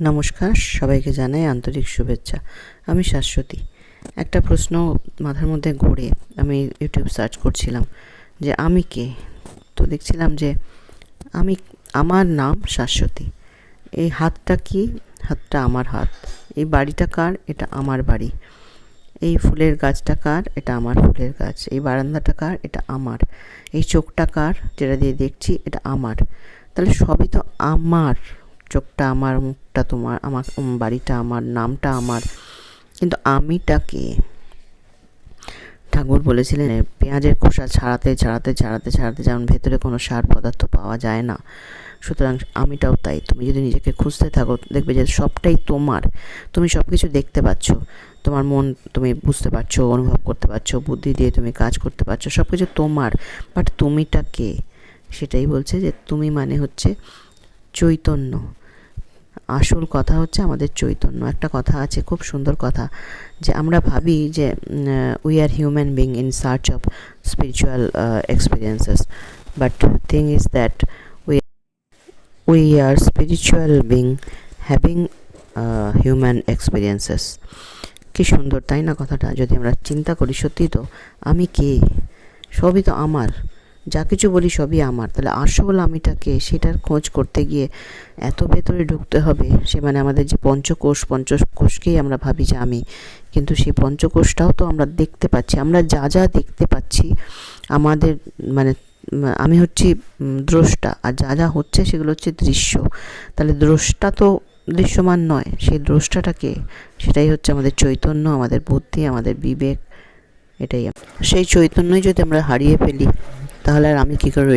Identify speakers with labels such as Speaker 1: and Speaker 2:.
Speaker 1: নমস্কার, সবাইকে জানাই আন্তরিক শুভেচ্ছা। আমি শাশ্বতী। একটা প্রশ্ন মাথার মধ্যে ঘুরে আমি ইউটিউব সার্চ করছিলাম যে আমি কে? তো দেখছিলাম যে আমি, আমার নাম শাশ্বতী। এই হাতটা কি? হাতটা আমার হাত। এই বাড়িটা কার? এটা আমার বাড়ি। এই ফুলের গাছটা কার? এটা আমার ফুলের গাছ। এই বারান্দাটা কার? এটা আমার। এই চোখটা কার? যেটা দিয়ে দেখছি, এটা আমার। তাহলে সবই তো আমার। চোখটা আমার মুখটা তোমার, আমার বাড়িটা আমার, নামটা আমার। কিন্তু আমিটা কে ঠাকুর বলেছিলেন, পেঁয়াজের খোসা ছাড়াতে ছাড়াতে ছাড়াতে ছাড়াতে যেমন ভেতরে কোনো সার পদার্থ পাওয়া যায় না। সুতরাং আমিটাও তাই। তুমি যদি নিজেকে খুঁজতে থাকো, দেখবে যে সবটাই তোমার। তুমি সব কিছু দেখতে পাচ্ছ। তোমার মন তুমি বুঝতে পারছ, অনুভব করতে পারছ, বুদ্ধি দিয়ে তুমি কাজ করতে পারছ সব কিছু তোমার। বাট তুমিটা কে সেটাই বলছে যে তুমি মানে হচ্ছে চৈতন্য। আসল কথা হচ্ছে আমাদের চৈতন্য। একটা কথা আছে, খুব সুন্দর কথা, যে আমরা ভাবি যে we are human being in search of spiritual experiences but thing is that we we are spiritual being having human experiences কি সুন্দর, তাই না কথাটা? যদি আমরা চিন্তা করি, সত্যি তো, আমি কে? সবই তো আমার। যা কিছু বলি সবই আমার। তাহলে আসল আমিটাকে সেটার খোঁজ করতে গিয়ে এত ভেতরে ঢুকতে হবে, সে মানে আমাদের যে পঞ্চকোষ, পঞ্চকোষকেই আমরা ভাবি যে আমি। কিন্তু সেই পঞ্চকোষটাও তো আমরা দেখতে পাচ্ছি, আমরা যা যা দেখতে পাচ্ছি, আমাদের মানে আমি হচ্ছি দ্রষ্টা, আর যা যা হচ্ছে সেগুলো হচ্ছে দৃশ্য। তাহলে দ্রষ্টা তো দৃশ্যমান নয়, সেই দ্রষ্টাটাকে সেটাই হচ্ছে আমাদের চৈতন্য, আমাদের বুদ্ধি, আমাদের বিবেক, এটাই সেই চৈতন্যই যদি আমরা হারিয়ে ফেলি তাহলে আর আমি কী করে